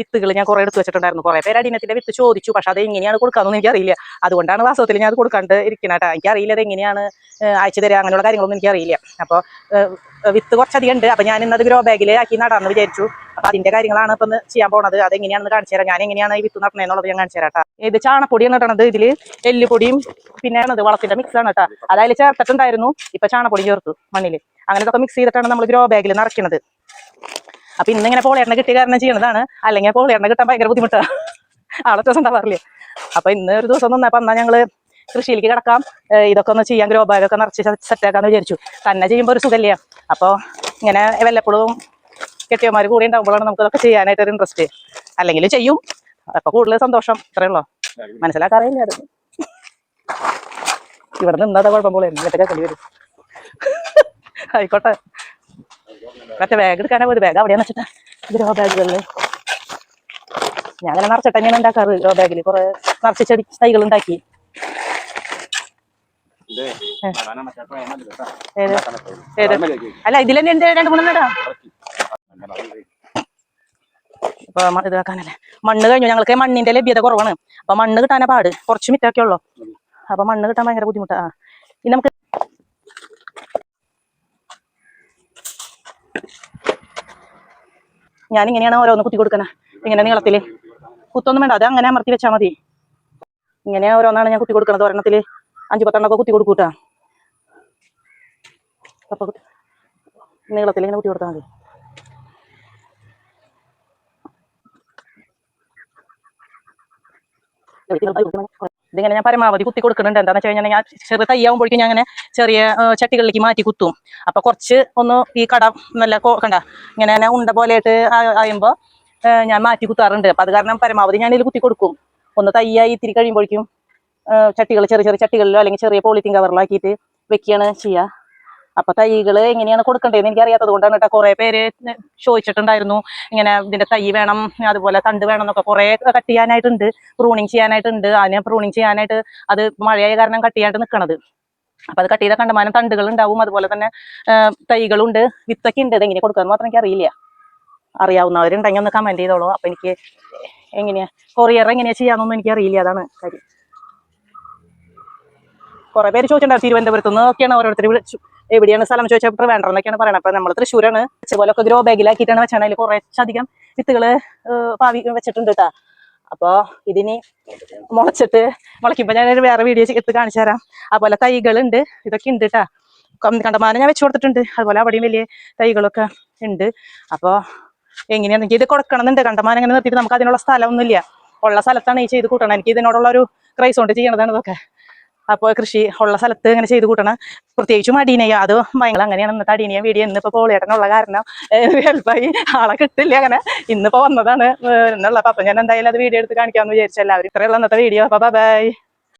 വിത്തുകൾ ഞാൻ കുറെ എടുത്ത് വെച്ചിട്ടുണ്ടായിരുന്നു. കുറെ പേര് അടിനത്തിന്റെ വിത്ത് ചോദിച്ചു. പക്ഷെ അത് എങ്ങനെയാണ് കൊടുക്കാന്നൊന്നും എനിക്കറിയില്ല. അതുകൊണ്ടാണ് വാസ്തവത്തിൽ ഞാൻ അത് കൊടുക്കാണ്ട് ഇരിക്കണേട്ടാ എനിക്കറിയില്ല അത് എങ്ങനെയാണ് അയച്ചു തരിക അങ്ങനെയുള്ള കാര്യങ്ങളൊന്നും എനിക്കറിയില്ല. അപ്പോൾ വിത്ത് കുറച്ചധികം ഉണ്ട്. അപ്പൊ ഞാൻ ഇന്നത് ഗ്രോ ബാഗിൽ ആക്കി നടാന്ന് വിചാരിച്ചു. അപ്പൊ അതിന്റെ കാര്യങ്ങളാണ് ഇപ്പൊ ചെയ്യാൻ പോണത്. അത് എങ്ങനെയാണെന്ന് കാണിച്ചു തരാം. ഞാൻ എങ്ങനെയാണ് ഈ വിത്ത് നടണേന്നുള്ളത് ഞാൻ കാണിച്ചു തരാം ഇത് ചാണപ്പൊടിയാണ് ഇടണത് ഇതിൽ എല്ലുപൊടിയും പിന്നെ വളത്തിന്റെ മിക്സ് ആണ് കേട്ടോ അതായത് ചേർത്തിട്ടുണ്ടായിരുന്നു. ഇപ്പൊ ചാണപ്പൊടി ചേർത്തു മണ്ണിൽ അങ്ങനെ ഇതൊക്കെ മിക്സ് ചെയ്തിട്ടാണ് നമ്മൾ ഗ്രോ ബാഗിൽ നിറയ്ക്കുന്നത് അപ്പൊ ഇന്ന് ഇങ്ങനെ പോളിയെണ്ണ കിട്ടിയ കാരണം ചെയ്യണതാണ്. അല്ലെങ്കിൽ പോളിയെണ്ണ കിട്ടാൻ ഭയങ്കര ബുദ്ധിമുട്ടാണ് ആളെ ദിവസം ഉണ്ടാവാറില്ലേ അപ്പൊ ഇന്ന് ഒരു ദിവസം നിന്നപ്പോ എന്നാ ഞങ്ങൾ കൃഷിയിലേക്ക് കിടക്കാം. ഇതൊക്കെ ഒന്ന് ചെയ്യാൻ ഗ്രോ ബാഗൊക്കെ നിറച്ച് സെറ്റ് ആക്കാന്ന് വിചാരിച്ചു. തന്നെ ചെയ്യുമ്പോൾ ഒരു സുഖമില്ല അപ്പൊ ഇങ്ങനെ വല്ലപ്പോഴും കെട്ടിയമാര് കൂടി ഉണ്ടാകുമ്പോഴാണ് നമുക്ക് ഇതൊക്കെ ചെയ്യാനായിട്ട് ഒരു ഇൻട്രസ്റ്റ് അല്ലെങ്കിൽ ചെയ്യും. അപ്പൊ കൂടുതൽ സന്തോഷം. ഇത്രയേ ഉള്ളൂ. മനസ്സിലാക്കാറില്ല അത് ഇവിടെ നിന്നാതെ കുഴപ്പം പോലെ. എന്നിട്ട് വരും. ആയിക്കോട്ടെ. മറ്റേ ബാഗ് എടുക്കാനാ പോയത്? ബാഗ് അവിടെയാന്ന് വെച്ചിട്ടാ. ഗ്രോ ബാഗുകളിൽ ഞാൻ അങ്ങനെ നിറച്ചിട്ട് തന്നെയാണ് ഉണ്ടാക്കാറ് ഗ്രോ ബാഗിൽ കുറെ നിറച്ച് ചെടി തൈകൾ ഉണ്ടാക്കി. ഇത് ഇത്? അല്ല ഇതിൽ തന്നെ ഉണ്ട് രണ്ട് മൂന്ന് അപ്പൊ ഇതാക്കാനല്ലേ മണ്ണ് കഴിഞ്ഞു. ഞങ്ങൾക്ക് മണ്ണിന്റെ ലഭ്യത കുറവാണ്. അപ്പൊ മണ്ണ് കിട്ടാനാ പാട്. കുറച്ച് മിറ്റൊക്കെ ഉള്ളു? അപ്പൊ മണ്ണ് കിട്ടാൻ ഭയങ്കര ബുദ്ധിമുട്ടാ. ആ. ഇനി നമുക്ക് ഞാൻ ഇങ്ങനെയാണ് ഓരോന്ന് കുത്തി കൊടുക്കണേ ഇങ്ങനെ നീളത്തിൽ. കുത്തൊന്നും വേണ്ട അത് അങ്ങനെ അമർത്തി വെച്ചാൽ മതി. ഇങ്ങനെ ഓരോന്നാണ് ഞാൻ കുത്തി കൊടുക്കണത്. ഒരെണ്ണത്തിൽ അഞ്ചു പത്തെണ്ണൊക്കെ കുത്തി കൊടുക്കൂട്ടാ. അപ്പൊ നീളത്തിൽ ഇങ്ങനെ കുത്തി കൊടുത്താൽ മതി. ഇതിങ്ങനെ ഞാൻ പരമാവധി കുത്തി കൊടുക്കുന്നുണ്ട്. എന്താണെന്ന് വെച്ച് കഴിഞ്ഞാൽ ഞാൻ ചെറിയ തയ്യാവുമ്പോഴേക്കും ഞാൻ അങ്ങനെ ചെറിയ ചട്ടികളിലേക്ക് മാറ്റി കുത്തും. അപ്പൊ കുറച്ച് ഒന്ന് ഈ കട നല്ല കണ്ട ഇങ്ങനെ ഉണ്ട പോലെയായിട്ട് ആയുമ്പോൾ ഞാൻ മാറ്റി കുത്താറുണ്ട്. അപ്പൊ അത് കാരണം പരമാവധി ഞാൻ ഇതിൽ കുത്തി കൊടുക്കും. ഒന്ന് തയ്യായി ഇത്തിരി കഴിയുമ്പോഴേക്കും ചട്ടികൾ ചെറിയ ചെറിയ ചട്ടികളിലോ അല്ലെങ്കിൽ ചെറിയ പോളിത്തീൻ കവറിലോ ആക്കിയിട്ട് വെക്കുകയാണ് ചെയ്യുക അപ്പൊ തൈകൾ എങ്ങനെയാണ് കൊടുക്കേണ്ടതെന്ന് എനിക്ക് അറിയാത്തത് കൊണ്ടാണ് കേട്ടോ കുറെ പേര് ചോദിച്ചിട്ടുണ്ടായിരുന്നു. ഇങ്ങനെ ഇതിന്റെ തൈ വേണം അതുപോലെ തണ്ട് വേണം എന്നൊക്കെ കുറെ കട്ട് ചെയ്യാനായിട്ടുണ്ട്. പ്രൂണിങ് ചെയ്യാനായിട്ടുണ്ട്. അതിനെ പ്രൂണിങ് ചെയ്യാനായിട്ട് അത് മഴയായ കാരണം കട്ട് ചെയ്യാനായിട്ട് നിൽക്കണത് അപ്പൊ അത് കട്ട് ചെയ്ത കണ്ടമാനം തണ്ടുകൾ ഉണ്ടാവും. അതുപോലെ തന്നെ തൈകളുണ്ട്. വിത്തൊക്കെ ഉണ്ട് ഇതെങ്ങനെ കൊടുക്കാൻ മാത്രം എനിക്ക് അറിയില്ല. അറിയാവുന്നവരുണ്ടെങ്കിൽ ഒന്ന് കമന്റ് ചെയ്തോളൂ. അപ്പൊ എനിക്ക് എങ്ങനെയാ കൊറിയർ എങ്ങനെയാ ചെയ്യാന്നൊന്നും എനിക്ക് അറിയില്ല. അതാണ് കാര്യം. കുറെ പേര് ചോദിച്ചിട്ടുണ്ടാവും തിരുവനന്തപുരത്ത് നിന്ന് ഒക്കെയാണ് ഓരോരുത്തർ വിളിച്ചു. എവിടെയാണ് സ്ഥലം ചോദിച്ചപ്പോൾ വേണ്ട എന്നൊക്കെയാണ് പറയുന്നത് അപ്പൊ നമ്മൾ തൃശ്ശൂരാണ്. ഇതുപോലൊക്കെ ഗ്രോ ബാഗിലാക്കിയിട്ടാണ് വെച്ചാണ് അതിൽ കുറച്ചധികം വിത്തുകൾ പാവി വെച്ചിട്ടുണ്ട് കേട്ടാ അപ്പോൾ ഇതിന് മുളച്ചിട്ട് മുളയ്ക്കുമ്പോൾ ഞാൻ വേറെ വീഡിയോ എടുത്ത് കാണിച്ചു തരാം. അതുപോലെ തൈകളുണ്ട്. ഇതൊക്കെ ഉണ്ട് കേട്ടാ കണ്ടമാനം ഞാൻ വെച്ച് കൊടുത്തിട്ടുണ്ട് അതുപോലെ അവിടെയും വലിയ തൈകളൊക്കെ ഉണ്ട്. അപ്പോൾ എങ്ങനെയാണെങ്കിൽ ഇത് കൊടുക്കണമെന്നുണ്ട്. കണ്ടമാനം അങ്ങനെ നിർത്തിയിട്ട് നമുക്ക് അതിനുള്ള സ്ഥലമൊന്നുമില്ല. ഉള്ള സ്ഥലത്താണ് ഈ ചെയ്ത് കൂട്ടണം എനിക്ക് ഇതിനോടുള്ള ഒരു ക്രൈസ് കൊണ്ട് ചെയ്യണതാണ് ഇതൊക്കെ. അപ്പോൾ കൃഷി ഉള്ള സ്ഥലത്ത് ഇങ്ങനെ ചെയ്ത് കൂട്ടണം. പ്രത്യേകിച്ചും അടീനയ അത് ഭയങ്കര അങ്ങനെയാണ് ഇന്നത്തെ അടീനയ വീഡിയോ. ഇന്നിപ്പോ പോളിയേട്ടനുള്ള കാരണം ഹെൽപ്പായി ആളെ കിട്ടില്ല അങ്ങനെ. ഇന്നിപ്പോ വന്നതാണ് എന്നുള്ള. അപ്പൊ ഞാൻ എന്തായാലും അത് വീഡിയോ എടുത്ത് കാണിക്കാമെന്ന് വിചാരിച്ചു എല്ലാവരും. ഇത്രയുള്ള ഇന്നത്തെ വീഡിയോ. അപ്പൊ ബൈ